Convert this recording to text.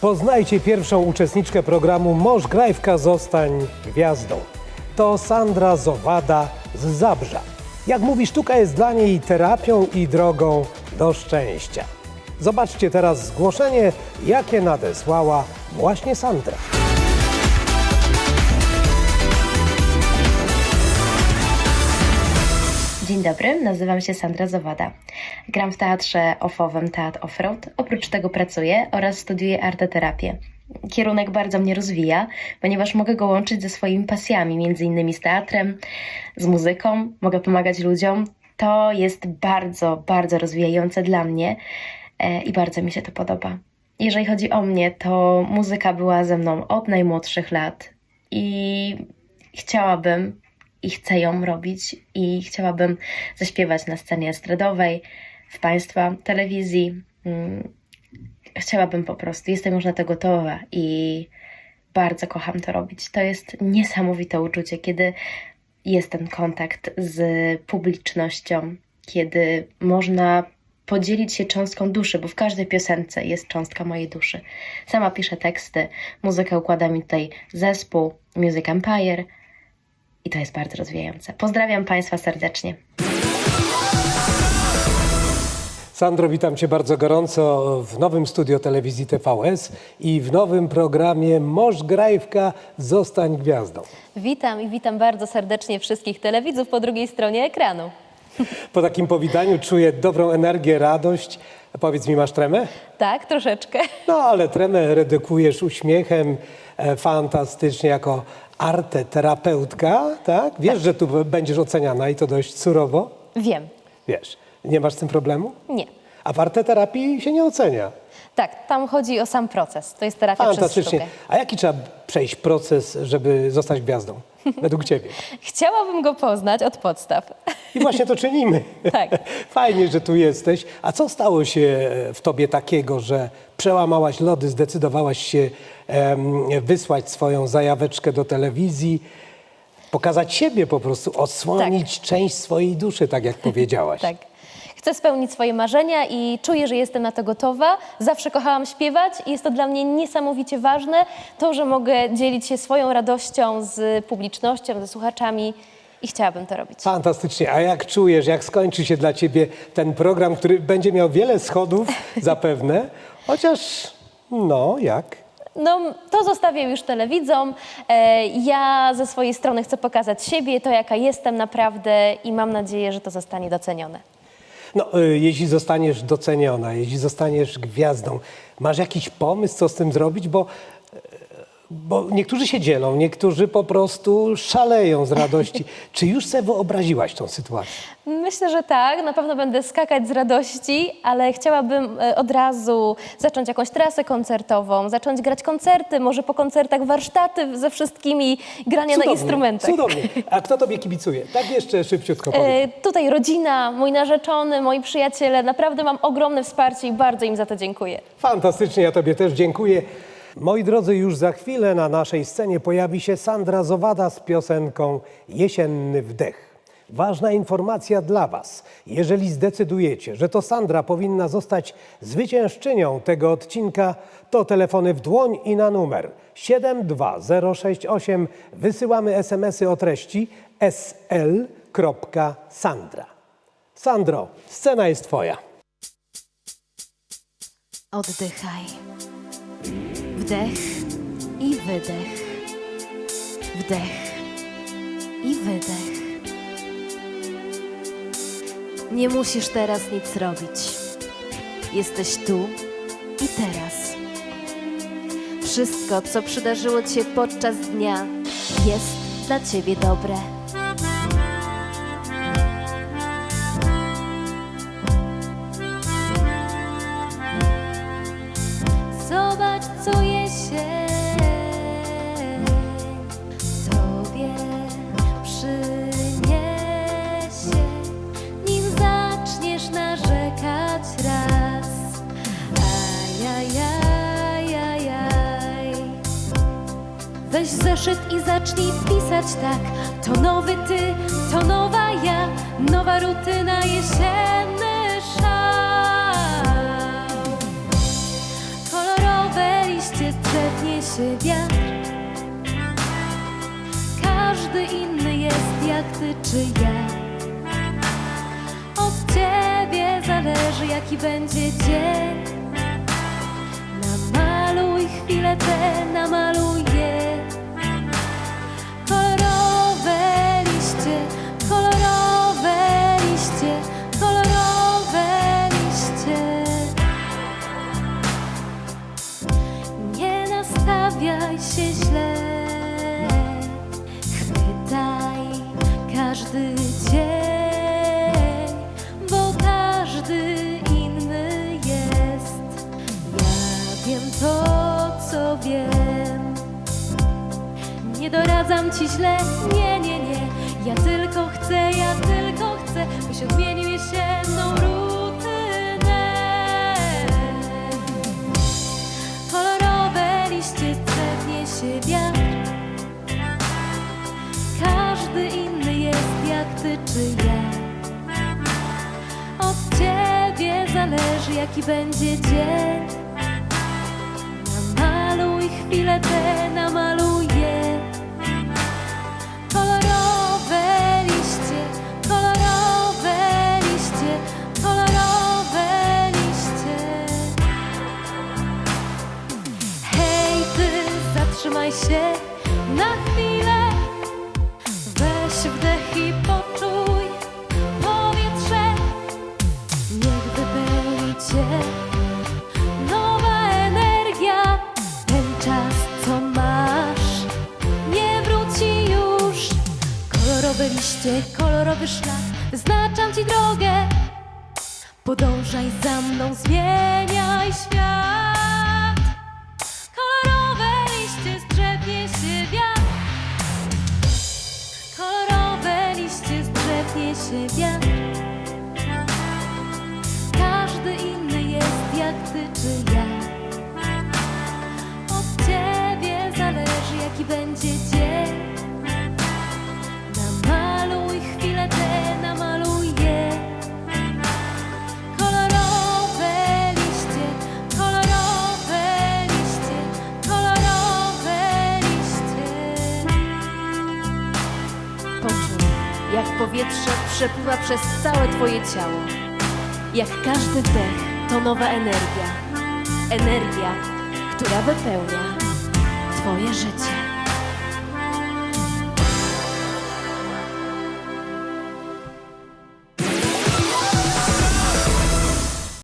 Poznajcie pierwszą uczestniczkę programu Moż Grajwka Zostań Gwiazdą. To Sandra Zowada z Zabrza. Jak mówi, sztuka jest dla niej terapią i drogą do szczęścia. Zobaczcie teraz zgłoszenie, jakie nadesłała właśnie Sandra. Dzień dobry, nazywam się Sandra Zawada. Gram w teatrze ofowym Teatr Offroad. Oprócz tego pracuję oraz studiuję arteterapię. Kierunek bardzo mnie rozwija, ponieważ mogę go łączyć ze swoimi pasjami, między innymi z teatrem, z muzyką, mogę pomagać ludziom. To jest bardzo, bardzo rozwijające dla mnie e, i bardzo mi się to podoba. Jeżeli chodzi o mnie, to muzyka była ze mną od najmłodszych lat i chciałabym i chcę ją robić i chciałabym zaśpiewać na scenie estradowej, w Państwa telewizji. Mm, Chciałabym po prostu, jestem już na to gotowa i bardzo kocham to robić. To jest niesamowite uczucie, kiedy jest ten kontakt z publicznością, kiedy można podzielić się cząstką duszy, bo w każdej piosence jest cząstka mojej duszy. Sama piszę teksty, muzykę układa mi tutaj zespół Music Empire i to jest bardzo rozwijające. Pozdrawiam Państwa serdecznie. Sandro, witam Cię bardzo gorąco w nowym studio telewizji TVS i w nowym programie Moż Grajwka Zostań Gwiazdą. Witam i witam bardzo serdecznie wszystkich telewidzów po drugiej stronie ekranu. Po takim powitaniu czuję dobrą energię, radość. Powiedz mi, masz tremę? Tak, troszeczkę. No, ale tremę redukujesz uśmiechem e, fantastycznie jako arteterapeutka, tak? Wiesz, że tu będziesz oceniana i to dość surowo? Wiem. Wiesz, nie masz z tym problemu? Nie. A w arteterapii się nie ocenia. Tak, tam chodzi o sam proces. To jest terapia przez Fantastycznie. sztukę. A jaki trzeba przejść proces, żeby zostać gwiazdą? Według Ciebie. Chciałabym go poznać od podstaw. I właśnie to czynimy. Tak. Fajnie, że tu jesteś. A co stało się w tobie takiego, że przełamałaś lody, zdecydowałaś się em, wysłać swoją zajaweczkę do telewizji, pokazać siebie po prostu, odsłonić część swojej duszy, tak jak powiedziałaś. Tak. Chcę spełnić swoje marzenia i czuję, że jestem na to gotowa. Zawsze kochałam śpiewać i jest to dla mnie niesamowicie ważne, to, że mogę dzielić się swoją radością z publicznością, ze słuchaczami i chciałabym to robić. Fantastycznie. A jak czujesz, jak skończy się dla ciebie ten program, który będzie miał wiele schodów zapewne, chociaż no jak? No, to zostawię już telewidzom. E, Ja ze swojej strony chcę pokazać siebie, to jaka jestem naprawdę i mam nadzieję, że to zostanie docenione. No, y, jeśli zostaniesz doceniona, jeśli zostaniesz gwiazdą, masz jakiś pomysł, co z tym zrobić? Bo, bo niektórzy się dzielą, niektórzy po prostu szaleją z radości. Czy już sobie wyobraziłaś tą sytuację? Myślę, że tak. Na pewno będę skakać z radości, ale chciałabym e, od razu zacząć jakąś trasę koncertową, zacząć grać koncerty, może po koncertach warsztaty ze wszystkimi, grania na instrumentach. Cudownie. A kto tobie kibicuje? Tak jeszcze szybciutko powiem. E, Tutaj rodzina, mój narzeczony, moi przyjaciele. Naprawdę mam ogromne wsparcie i bardzo im za to dziękuję. Fantastycznie, ja Tobie też dziękuję. Moi drodzy, już za chwilę na naszej scenie pojawi się Sandra Zowada z piosenką Jesienny Wdech. Ważna informacja dla Was. Jeżeli zdecydujecie, że to Sandra powinna zostać zwyciężczynią tego odcinka, to telefony w dłoń i na numer 72068 wysyłamy SMS-y o treści sl.sandra. Sandro, scena jest Twoja. Oddychaj. Wdech i wydech. Wdech i wydech. Nie musisz teraz nic robić. Jesteś tu i teraz. Wszystko, co przydarzyło ci się podczas dnia, jest dla ciebie dobre. Weź zeszyt i zacznij pisać tak. To nowy ty, to nowa ja, nowa rutyna jesienny szał kolorowe liście niesie wiatr. Każdy inny jest jak ty czy ja. Od ciebie zależy, jaki będzie nastawiaj się źle, chwytaj każdy dzień, bo każdy inny jest. Ja wiem to, co wiem. Nie doradzam ci źle, nie, nie, nie. Ja tylko chcę, ja tylko chcę, byś odmienił jaki będzie dzień. Namaluj chwilę te, namaluj je. Kolorowe liście, kolorowe liście, kolorowe liście. Hej, ty, zatrzymaj się nowa energia. Ten czas, co masz, nie wróci już. Kolorowe liście, kolorowy szlak, wyznaczam ci drogę. Podążaj za mną, zmieniaj świat. Przepływa przez całe Twoje ciało. Jak każdy wdech to nowa energia. Energia, która wypełnia Twoje życie.